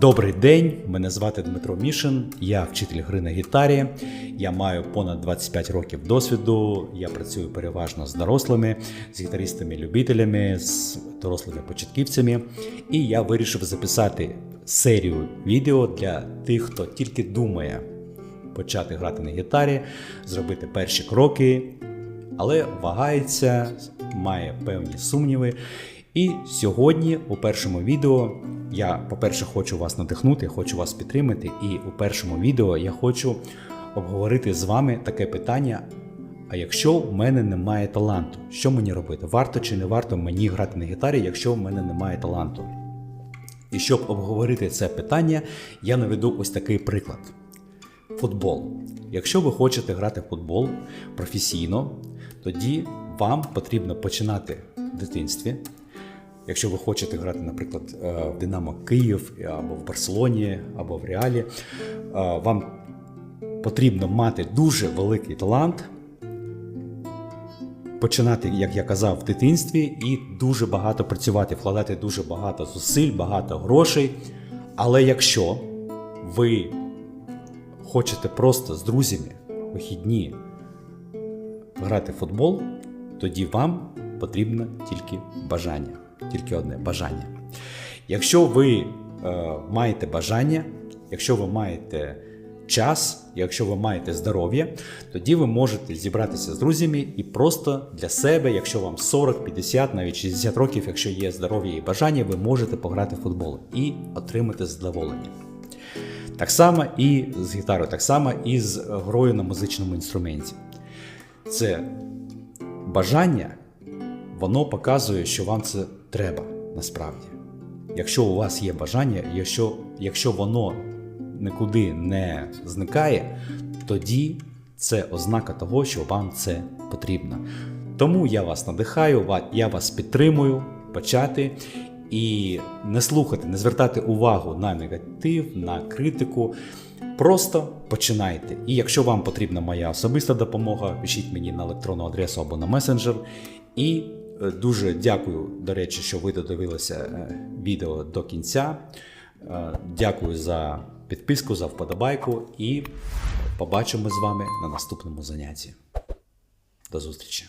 Добрий день, мене звати Дмитро Мішин, я вчитель гри на гітарі. Я маю понад 25 років досвіду. Я працюю переважно з дорослими, з гітаристами-любителями, з дорослими початківцями. І я вирішив записати серію відео для тих, хто тільки думає почати грати на гітарі, зробити перші кроки, але вагається, має певні сумніви. І сьогодні у першому відео я, по-перше, хочу вас надихнути, хочу вас підтримати. І у першому відео я хочу обговорити з вами таке питання: а якщо в мене немає таланту, що мені робити? Варто чи не варто мені грати на гітарі, якщо в мене немає таланту? І щоб обговорити це питання, я наведу ось такий приклад. Футбол. Якщо ви хочете грати в футбол професійно, тоді вам потрібно починати в дитинстві. Якщо ви хочете грати, наприклад, е, в Динамо Київ або в Барселоні, або в Реалі, е, вам потрібно мати дуже великий талант, починати, як я казав, в дитинстві і дуже багато працювати, вкладати дуже багато зусиль, багато грошей. Але якщо ви хочете просто з друзями вихідні грати в футбол, тоді вам потрібно тільки бажання. Тільки одне бажання. Якщо ви е, маєте бажання, якщо ви маєте час, якщо ви маєте здоров'я, тоді ви можете зібратися з друзями і просто для себе, якщо вам 40, 50, навіть 60 років, якщо є здоров'я і бажання, ви можете пограти в футбол і отримати задоволення. Так само і з гітарою, так само і з грою на музичному інструменті. Це бажання, воно показує, що вам це треба насправді. Якщо у вас є бажання, якщо, якщо воно нікуди не зникає, тоді це ознака того, що вам це потрібно. Тому я вас надихаю, я вас підтримую почати і не слухати, не звертати увагу на негатив, на критику. Просто починайте. І якщо вам потрібна моя особиста допомога, пишіть мені на електронну адресу або на месенджер. І дуже дякую, до речі, що ви додивилися е, відео до кінця. Е, Дякую за підписку, за вподобайку і побачимо з вами на наступному занятті. До зустрічі!